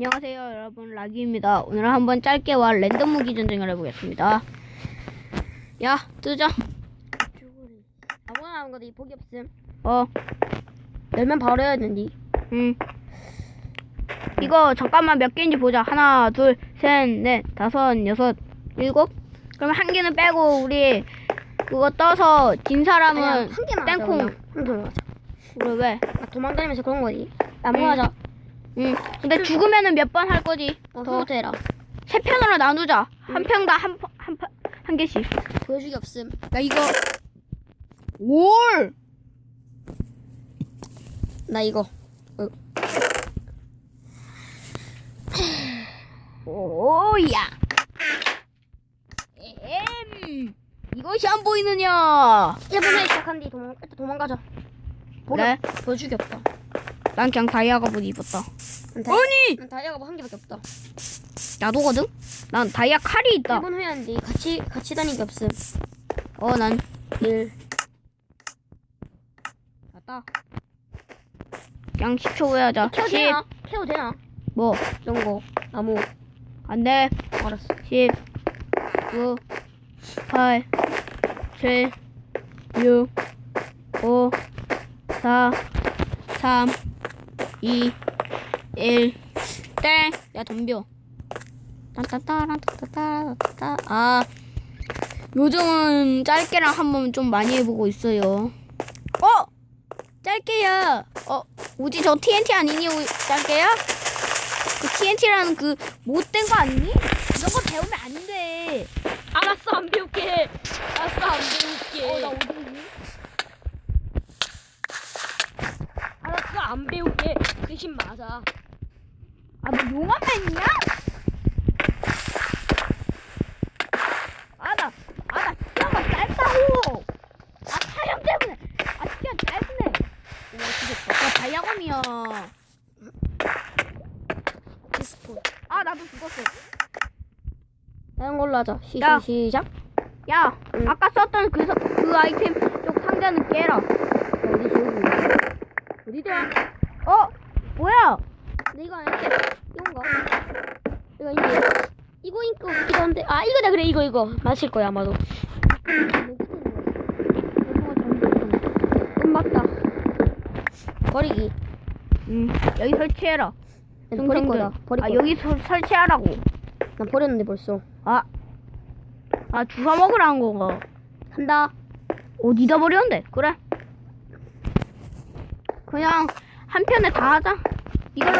안녕하세요 여러분. 락입니다. 오늘 한번 짧게와 랜덤 무기 전쟁을 해보겠습니다. 야 뜨자. 아무거나 하는 거지 복이 없음. 어. 열면 바로 해야 되는데. 음. 이거 잠깐만 몇 개인지 보자. 하나 둘셋넷 다섯 여섯 일곱? 그럼 한 개는 빼고 우리 그거 떠서 진 사람은 아니야, 한 개만 하자 땡콩. 그냥. 한 개만 하자. 왜? 나 도망다니면서 그런 거지. 안 응. 모아자 응 근데 죽으면은 몇 번 할 거지? 어 더. 해라. 세 편으로 나누자. 한 응. 평당 한한 한 개씩. 보여주기 없음. 야 이거. 올! 나 이거. 오야. 엠 이것이 안 보이느냐? 1분에 시작한 뒤 도망 일단 도망가자? 없- 보여주기 없다 난 그냥 다이아 갑옷 입었다. 난 다이- 아니! 난 다이아가 뭐한 개밖에 없다. 나도거든? 난 다이아 칼이 있다. 1분 후에 하는데 같이 같이 다니기 없음. 어난 1 갔다. 그냥 10초 후에 하자. 케어 10 되나? 케어 되나? 뭐? 이런 거. 나무. 안 돼. 알았어. 10 9 8 7 6 5 4 3 2 1 땡! 야 덤벼 딴딴따란따따따따 아 요즘은 짧게랑 한번 좀 많이 해보고 있어요 어! 짧게야 어 우지 저 TNT 아니니 우- 짧게야? 그 TNT라는 그 못된 거 아니니? 이런 거 배우면 안 돼. 알았어 안 배울게 알았어 안 배울게 어, 안 배울게 대신 맞아 아, 너 용암맨이냐? 아, 나, 아, 나 티어가 짧다고. 아, 사형 때문에. 아, 티어 짧네. 오, 죽겠다. 나 다이아검이야. 디스코 아, 나도 죽었어. 다른 걸로 하자 시, 야. 시, 시작 야, 응. 아까 썼던 그, 서- 그 아이템 쪽 상자는 깨라. 어디 지우고 어디더라? 어? 뭐야? 근데 이거 이렇게 이건가? 이거 이제 이거 인거 같기도 한데 아 이거다 그래 이거 이거 마실 거야 아마도 음 맞다 버리기 응, 여기 설치해라. 난 버릴 거다 버릴 아, 거다 여기 서, 설치하라고. 난 버렸는데 벌써 아, 아 주워 먹으라는 건가? 한다 어디다 버렸는데? 그래. 그냥 한 편에 다 하자. 이걸로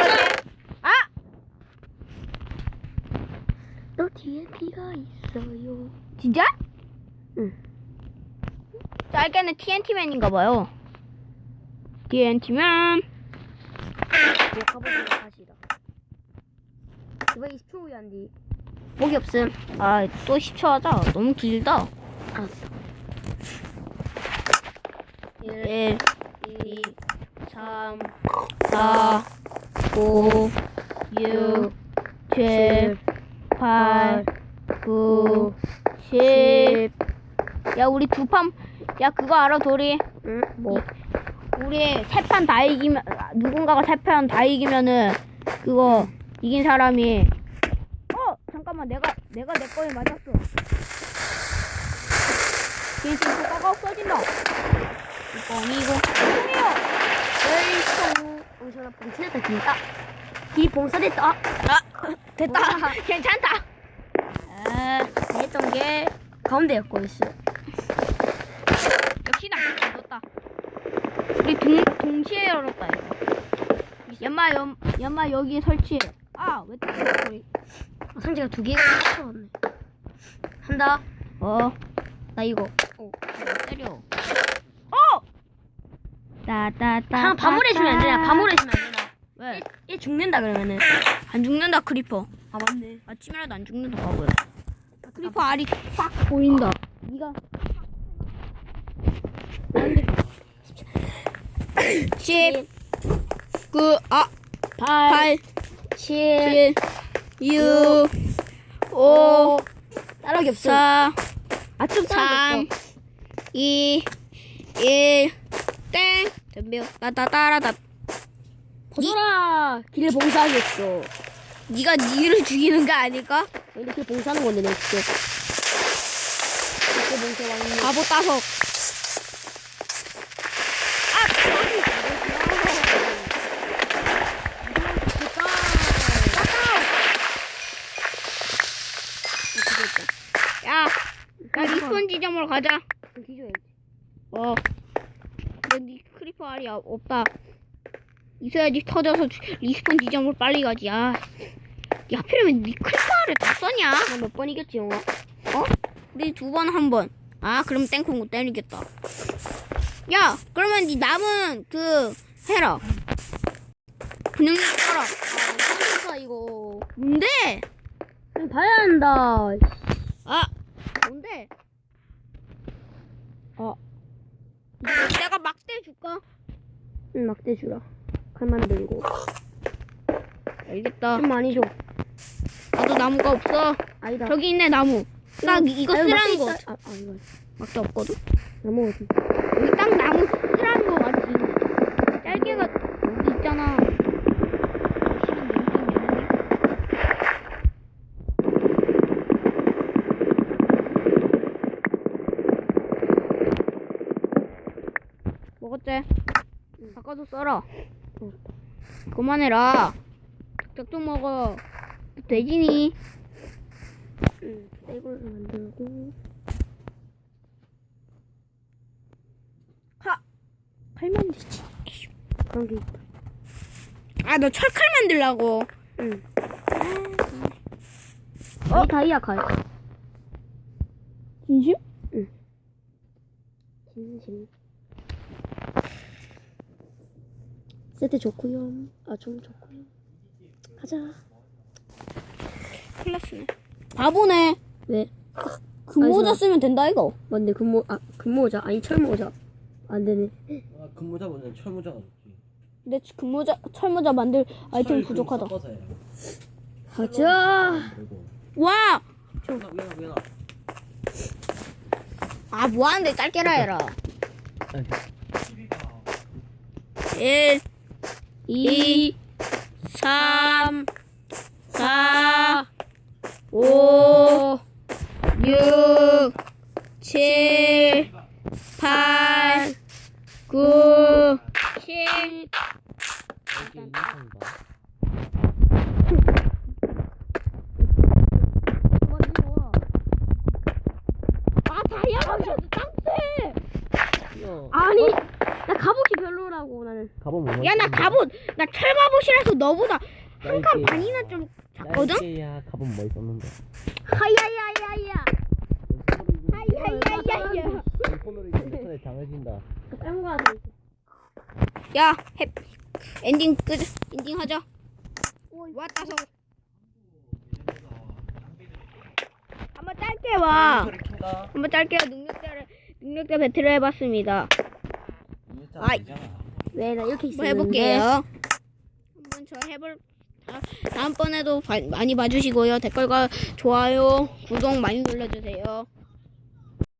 너 TNT가 있어요 진짜? 응 짧게는 TNT맨인가 봐요. TNT맨. 이번 20초 후에 한뒤 목이 없음 아, 또 10초 하자. 너무 길다. 알았어 1, 2, 3, 4, 5, 6, 7, 8, 9, 10. 야, 우리 두 판, 야, 그거 알아, 도리? 응? 뭐? 우리 세 판 다 이기면, 아, 누군가가 세 판 다 이기면은, 그거, 이긴 사람이, 어! 잠깐만, 내가, 내가 내 거에 맞았어. TNT 효과가 없어진다. 뻥이고, 뻥이요! 웰컴 엄청나 봉쇄됐다 진짜 이 봉쇄됐다 아, 아, 됐다. 괜찮다. 아, 했던 게 가운데였고 있어 역시 나 얻었다. 우리 동, 동시에 열었다, 이거. 연마, 연, 연마 여기 설치해. 아, 왜 또, 소리. 아, 상자가 두 개가 합쳐졌네 한다 어, 나 이거 때려. 어! 따따따. 한 밤을 해주면 안 되나 밤을 해주면 안 되나 왜? 얘, 얘 죽는다 그러면은 안 죽는다, 크리퍼. 아 맞네 아침이라도 안 죽는다, 바보야. 크리퍼 알이 팍 보인다. 니가. 10, 9, 아, 8, 7, 6, 5, 따라기 없어 4, 아 좀 3, 2, 1, 땡. 덤벼. 따따따라따. 벗어라 길을 봉사하겠어 네가 니를 죽이는 거 아닐까? 이렇게 봉사하는 건데 내 직접. 이렇게 봉사 왕님. 바보 따석. 야, 리스폰 지점으로 가자. 어. 너니 크리퍼 알이 없- 없다. 있어야지 터져서 주- 리스폰 지점으로 빨리 가지. 야, 야 하필이면 니 크리퍼 알을 다 써냐? 나몇 번 이겼지 영화? 어? 우리 두 번 한 번. 아, 그럼 땡콩 때리겠다. 야, 그러면 니 남은 그 해라. 그냥 써라. 아 이거. 뭔데? 그냥 봐야 한다. 아, 뭔데? 어. 내가 막대 줄까? 응 막대 주라. 칼 만들고. 알겠다. 좀 많이 줘. 나도 나무가 없어. 아니다. 저기 있네 나무. 딱 이거 아유, 막대 쓰라는 거. 있다. 아, 아 이거. 막대 없거든. 나무 어디? 여기 딱 나무 쓰라는 거 맞지? 짧게가 여기 있잖아. 먹었지? 바꿔서 썰어. 그만해라. 짝짝 먹어. 돼지니? 응. 이걸 만들고. 하. 칼만 되지. 그런 게 있다. 아, 너 철칼 만들라고. 응. 어? 이 다이아 칼. 진심? 진심. 세트 좋고요. 아, 좀 좋고요. 가자. 클래스네. 바보네. 왜? 금모자. 쓰면 된다 이거. 맞네. 금모 아, 금모자. 아니, 철모자. 안 되네. 아, 금모자보다는 철모자가 좋지. 근데 금모자 철모자 만들 아이템 철 부족하다. 해. 가자. 와! 위나 위나. 아 뭐하는데 짧게라 해라. 1 2 3 4 5 6 7 8 9 10 여기 이상이다. 아 다이아몬드 땅세 야, 아니, 나 갑옷이 나는. 가본 뭐? 야나 갑옷 나 철갑옷이라서 너보다 한 칸 나이키. 반이나 좀 작거든? 야 가본 뭐 있었는데. 하야야야야. 하이하이하이하이 손으로 이제 내 손에 딴 거야, 돼. 야 해, 엔딩 끝 엔딩 하자 와 따서 한번 짧게 와. 한번 짧게 능력자를 능력자 배틀을 해봤습니다 아이. 왜, 나 이렇게 있었는데. 해볼게요. 한번 저 해볼 아, 다음번에도 바- 많이 봐주시고요. 댓글과 좋아요 구독 많이 눌러주세요